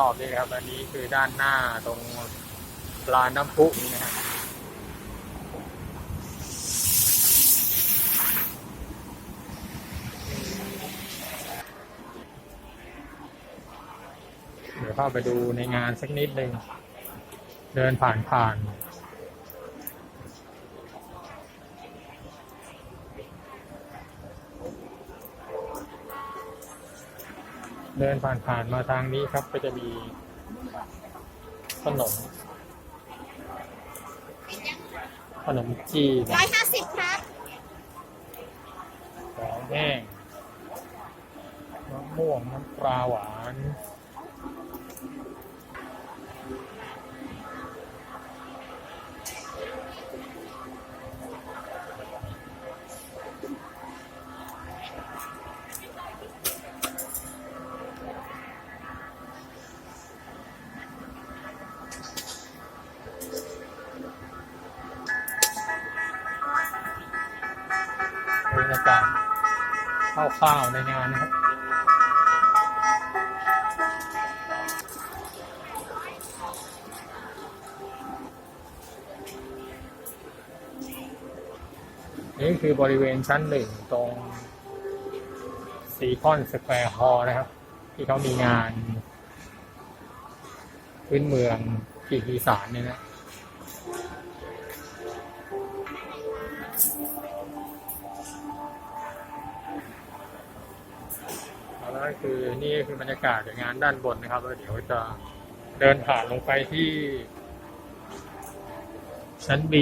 ตอบเลยครับ อันนี้คือด้านหน้าตรงลานน้ำพุนี่นะครับเดี๋ยวเข้าไปดูในงานสักนิดหนึ่ง เดินผ่านผ่าน เดินผ่านผ่านมาทางนี้ครับ ก็จะมีขนม ขนมจีนร้อยห้าสิบครับของแห้งมะม่วงน้ำปลาหวาน บรรยากาศคร่าวๆในงานนะครับนี่คือบริเวณชั้นหนึ่งตรงซีคอนสแควร์ฮอลนะครับ ที่เขามีงานพื้นเมืองที่อีสานเนี่ยนะ ก็คือนี่คือบรรยากาศจากงานด้านบนนะครับแล้วเดี๋ยวจะเดินผ่านลงไปที่ ชั้น B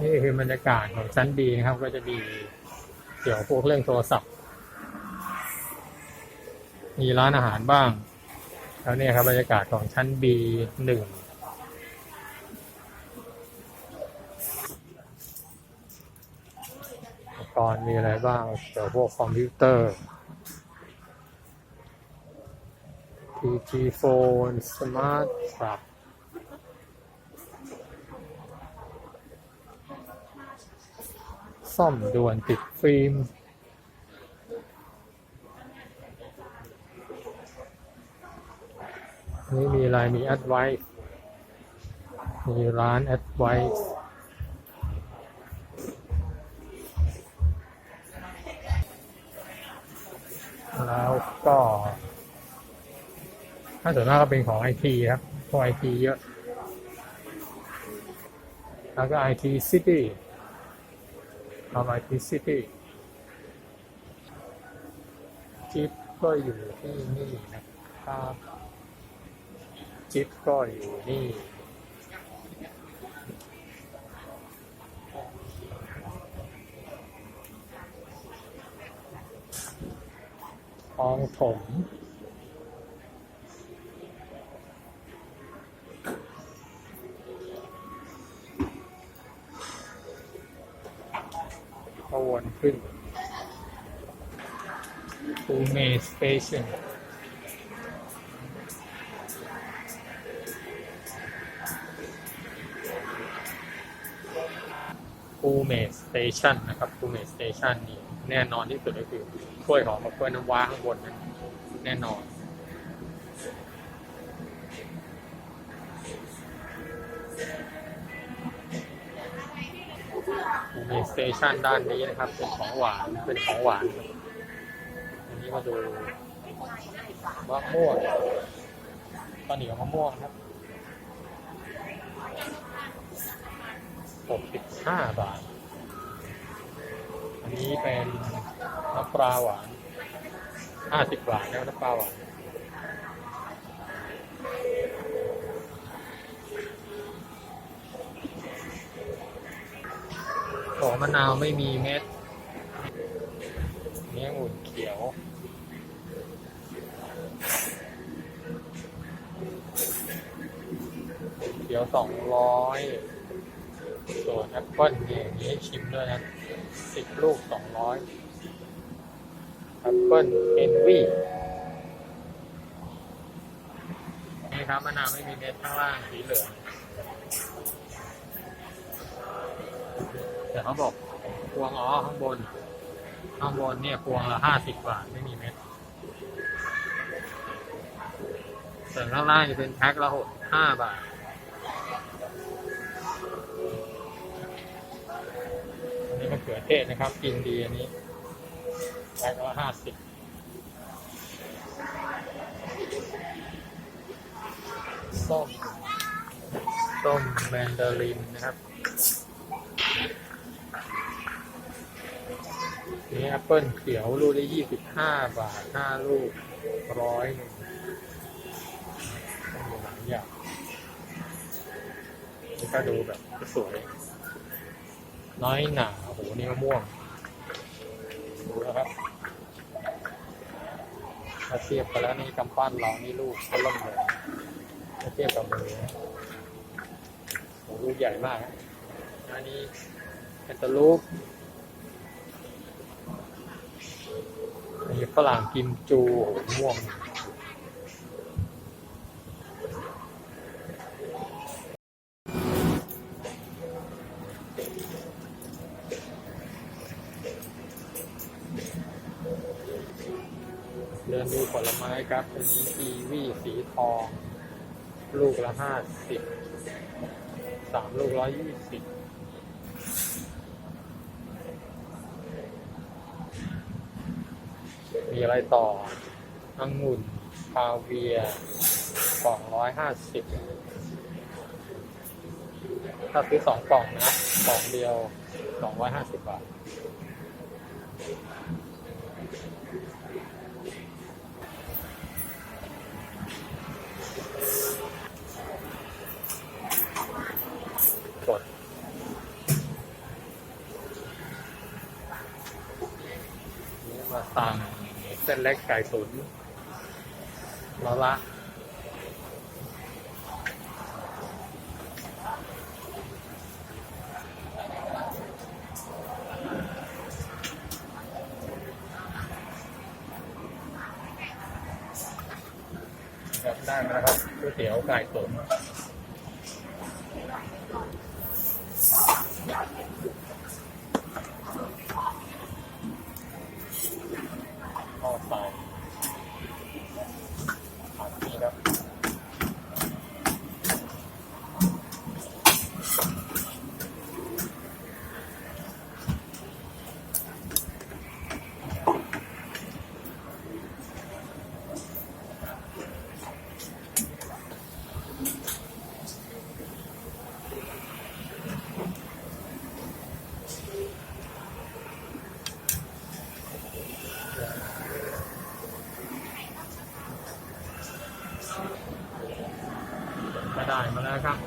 นี่คือบรรยากาศของชั้น B นะครับ ก็จะมีเกี่ยวพวกเรื่องโทรศัพท์ มีร้านอาหารบ้าง แล้วนี่ครับบรรยากาศของชั้น B หนึ่ง อุปก รณ์มีอะไรบ้างเกี่ยวพวกคอมพิวเตอร์ PG phone smart plug ซ่อมด่วนติดฟิล์มนี่มีอะไรมี advice มีร้าน advice แล้ ก็ถ้าส่วนมากก็เป็นของไอทีครับพวกไอทีเยอะ แล้วก็ไอทีซิตี้ทำไอทีซิตี้จิ๊บก็อยู่ที่นี่นะครับจิ๊บก็อยู่นี่ คลองถมก็วนขึ้นปูเมสเตชันปูเมสเตชันนะครับปูเมสเตชันนี่ แน่นอนที่สุดก็คือกล้วยหอมกับกล้วยน้ำว้าข้างบนนะแน่นอน มีสเตชันด้านนี้นะครับ เป็นของหวานเป็นของหวานอันนี้มาดูมะม่วงข้าวเหนียวมะม่วงครับ65บาท นี้เป็นน้ำปลาหวาน50บบาทแล้วน้ำปลาหวานขอมะนาวไม่มีเม็ดเนี้ยองุ่นเขียว เขียวสองร้อยส่วนแอปเปิ้ลเนี่ยมีให้ชิมด้วยนะ สิบลูกสองร้อยแอปเปิ้ลเอนวีนี่ครับมะนาวไม่มีเม็ดข้างล่างสีเหลืองแต่เขาบอกพวงอ๋อข้างบน ข้างบนเนี่ยพวงละห้าสิบบาทไม่มีเม็ดส่วนข้างล่างจะเป็นแพ็คละหกห้าบาทะเขือเทศนะครับกินดีอันนี้แพ็คละห้าสิบส้มส้มแมนดารินนะครับนี่แอปเปิลเขียวลูกละยี่สิบห้าบาทห้าลูกร้อยหนึ่งมีหลายอย่างนี่ก็ดูแบบสวย น้อยหนาโอ้โหนี่มะม่วง ดูนะครับถ้าเทียบกันแล้วนี่กำปั้นเรานี่ลูกก็ล่มเลยถ้าเทียบกับมือโอ้โหลูกใหญ่มากอันนี้เป็นตะลูกอันนี้ฝรั่งกิมจูโอ้โหม่วง ครับอันนี้กีวีสีทอง ลูกละห้าสิบสามลูกร้อยยี่สิบมีอะไรต่อองุ่นคาเวียกล่องร้อยห้าสิบถ้าซื้อสองกล่องนะกล่องเดียวสองร้อยห้าสิบบาท กด นี่มาสั่งเส้นเล็กไก่ตุ๋นละละได้มาแล้วครับก๋วยเตี๋ยวไก่ตุ๋น ก็ได้มาแล้วครับ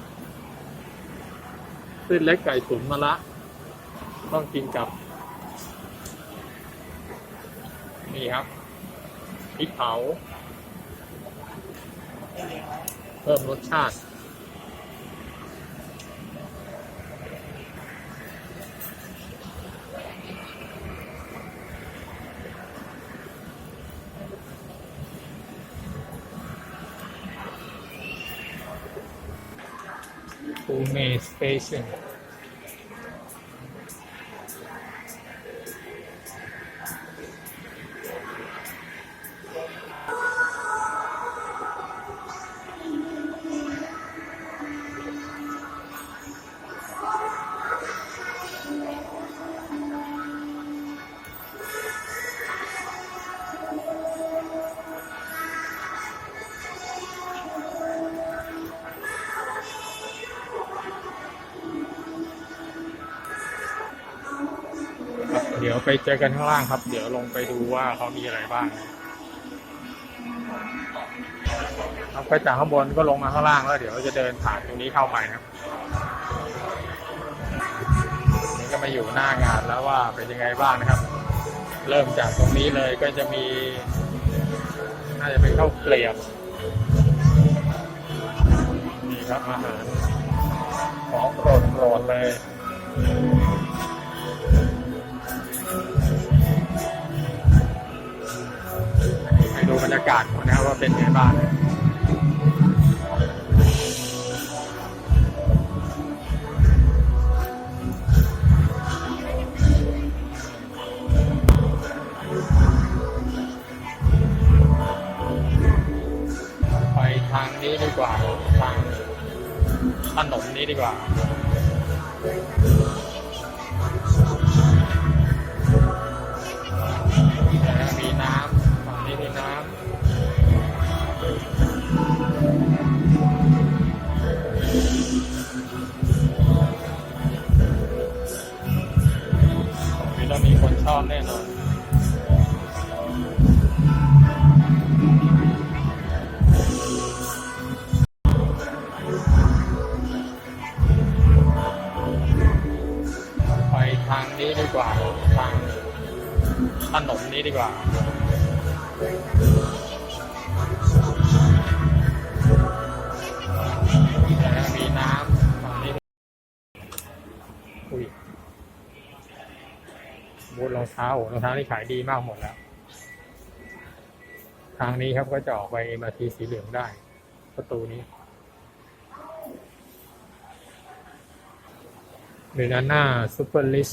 เส้นเล็กไก่ตุ๋นมะละต้องกินกับ นี่ครับพริกเผา เพิ่มรสชาติ ฟูเม ส เดี๋ยวไปเจอกันข้างล่างครับ เดี๋ยวลงไปดูว่าเขามีอะไรบ้างครับไปจากข้างบนก็ลงมาข้างล่างแล้ว เดี๋ยวจะเดินผ่านตรงนี้เข้าไปนะครับนี่ก็มาอยู่หน้างานแล้วว่าเป็นยังไงบ้างนะครับ เริ่มจากตรงนี้เลยก็จะมี น่าจะเป็นข้าวเกลียบนี่ครับอาหารของโปรดโปรดเลย บรรยากาศก่อนนะครับว่าเป็นไงบ้าง กว่าทางถนนนี้ดีกว่าแล้วมีน้ำฝั่งนี้อุ้ยบูทรองเท้าโอ้รองเท้านี่ขายดีมากหมดแล้ว ทางนี้ครับก็จะออกไปมาทีสีเหลืองได้ ประตูนี้หรือด้านหน้าซูเปอร์ลิส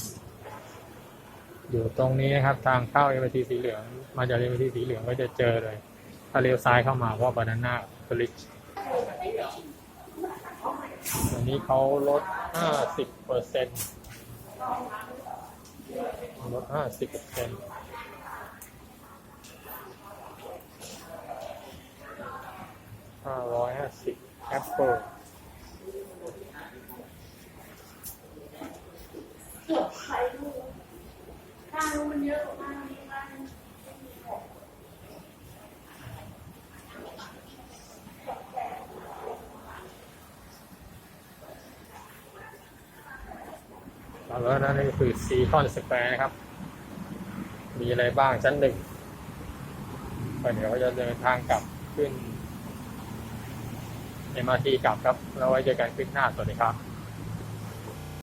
อยู่ตรงนี้นะครับ ทางเข้าเอ็มทีสีเหลือง มาจากเอ็มทีสีเหลืองก็จะเจอเลย ถ้าเลี้ยวซ้ายเข้ามาก็บานาน่าซูเปอร์ลิสวันนี้เขาลด 50เปอร์เซ็นต์ลด 50เปอร์เซ็นต์ห้าร้อยห้าสิบแอปเปิล เอาแล้วนั่นก็คือซีคอนสแควร์นะครับ มีอะไรบ้างชั้นหนึ่งเดี๋ยวจะเดินทางกลับขึ้น MRT กลับครับ แล้วไว้เจอกันคลิปหน้า สวัสดีครับ